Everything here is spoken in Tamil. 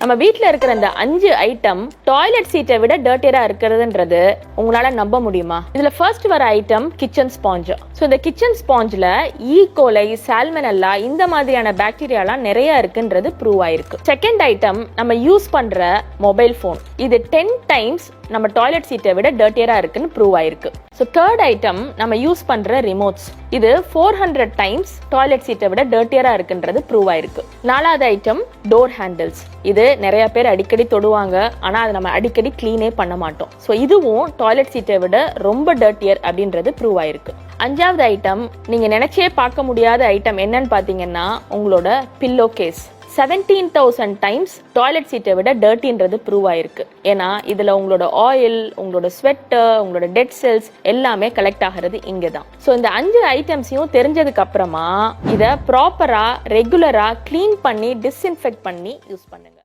நம்ம வீட்டில் இருக்கிற இந்த அஞ்சு ஐட்டம் டாய்லெட் சீட்டை விட டர்ட்டியரா இருக்கிறதுன்றது உங்களால நம்ப முடியுமா? இதுல ஃபர்ஸ்ட் வர ஐட்டம் கிச்சன் ஸ்பாஞ்ச் ஸோ இந்த கிச்சன் ஸ்பாஞ்சில் ஈகோலை சால்மனல்லா இந்த மாதிரியான பாக்டீரியாலாம் நிறைய இருக்குன்றது ப்ரூவ் ஆயிருக்கு. செகண்ட் ஐட்டம் நம்ம யூஸ் பண்ற மொபைல் ஃபோன் இது டென் டைம்ஸ் நம்ம டாய்லெட் சீட்டை விட டர்ட்டியராக இருக்குன்னு ப்ரூவ் ஆயிருக்கு. ஸோ தேர்ட் ஐட்டம் நம்ம யூஸ் பண்ணுற ரிமோட்ஸ் இது ஃபோர் ஹண்ட்ரட் டைம்ஸ் டாய்லெட் சீட்டை விட டர்ட்டியராக இருக்குன்றது ப்ரூவ் ஆயிருக்கு. நாலாவது ஐட்டம் டோர் ஹேண்டில்ஸ் இது நிறைய பேர் அடிக்கடி தொடுவாங்க. ஆனால் அதை நம்ம அடிக்கடி க்ளீனே பண்ண மாட்டோம். ஸோ இதுவும் டாய்லெட் சீட்டை விட ரொம்ப டர்ட்டியர் அப்படின்றது ப்ரூவ் ஆயிருக்கு. அஞ்சாவது ஐட்டம் நீங்கள் நினைச்சே பார்க்க முடியாத ஐட்டம் என்னன்னு பார்த்தீங்கன்னா உங்களோட pillow case seventeen thousand times toilet சீட்டை விட டர்ட்டின்றது ப்ரூவ் ஆயிருக்கு. ஏன்னா இதுல உங்களோட ஆயில் உங்களோட ஸ்வெட்டர் உங்களோட டெட் செல்ஸ் எல்லாமே கலெக்ட் ஆகிறது இங்கே தான் ஸோ இந்த அஞ்சு ஐட்டம்ஸையும் தெரிஞ்சதுக்கு அப்புறமா இதை ப்ராப்பரா ரெகுலரா க்ளீன் பண்ணி டிஸ்இன்ஃபெக்ட் பண்ணி யூஸ் பண்ணுங்க.